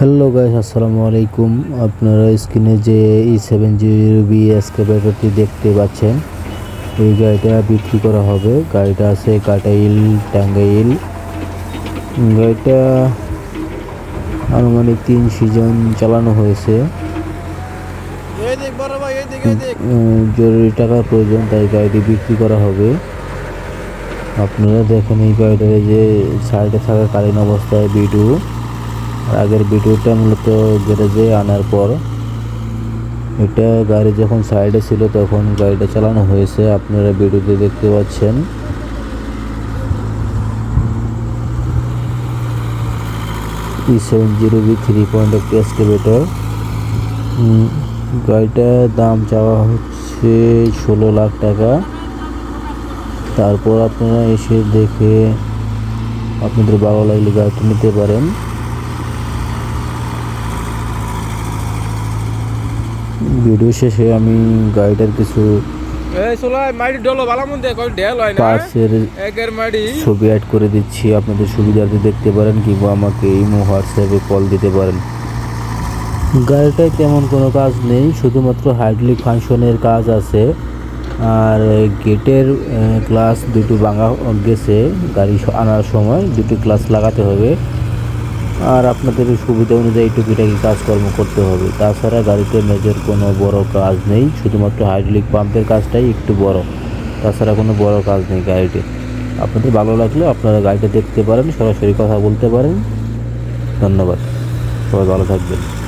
Hello guys, আসসালামু আলাইকুম। আপনারা স্ক্রিনে যে ই সেভেন জিরো বি এসকেভেটরটি দেখতে পাচ্ছেন, এই গাড়িটা বিক্রি করা হবে। গাড়িটা আছে কাটাইল টাঙ্গাইল গাড়িটা আনুমানিক তিন সিজন চালানো হয়েছে। বড় জরুরি টাকার প্রয়োজন, তাই গাড়িটি বিক্রি করা হবে। আপনারা দেখেন এই গাড়িটার এই যে সাইডে থাকা কালীন অবস্থায় আর আগের ভিডিওটা মূলত গ্যারেজে আনার পর এটা গাড়ি যখন সাইডে ছিল তখন গাড়িটা চালানো হয়েছে। আপনারা ভিডিওতে দেখতে পাচ্ছেন। E seven zero B three point একটি এক্সকেভেটর গাড়িটার দাম চাওয়া হচ্ছে ষোলো লাখ টাকা। তারপর আপনারা এসে দেখে আপনাদের ভালো লাগলে গাড়িটা নিতে পারেন। ভিডিও শেষে আমি গাড়িটার কিছু এই পার্টসের ছবি অ্যাড করে দিচ্ছি। আপনাদের সুবিধার্থে দেখতে পারেন কিংবা আমাকে ইমো হোয়াটসঅ্যাপে কল দিতে পারেন। গাড়িটায় তেমন কোনো কাজ নেই শুধুমাত্র হাইড্রোলিক ফাংশনের কাজ আছে। আর গেটের গ্লাস দুটো ভাঙা গেছে গাড়ি আনার সময় দুটো গ্লাস লাগাতে হবে। আর আপনাদের সুবিধা অনুযায়ী টুকিটাকি কাজকর্ম করতে হবে। তাছাড়া গাড়িতে মেজর কোনো বড় কাজ নেই, শুধুমাত্র হাইড্রোলিক পাম্পের কাজটাই একটু বড়। তাছাড়া কোনো বড় কাজ নেই গাড়িটি আপনাদের ভালো লাগলে আপনারা গাড়িটা দেখতে পারেন, সরাসরি কথা বলতে পারেন। ধন্যবাদ। সবাই ভালো থাকবেন।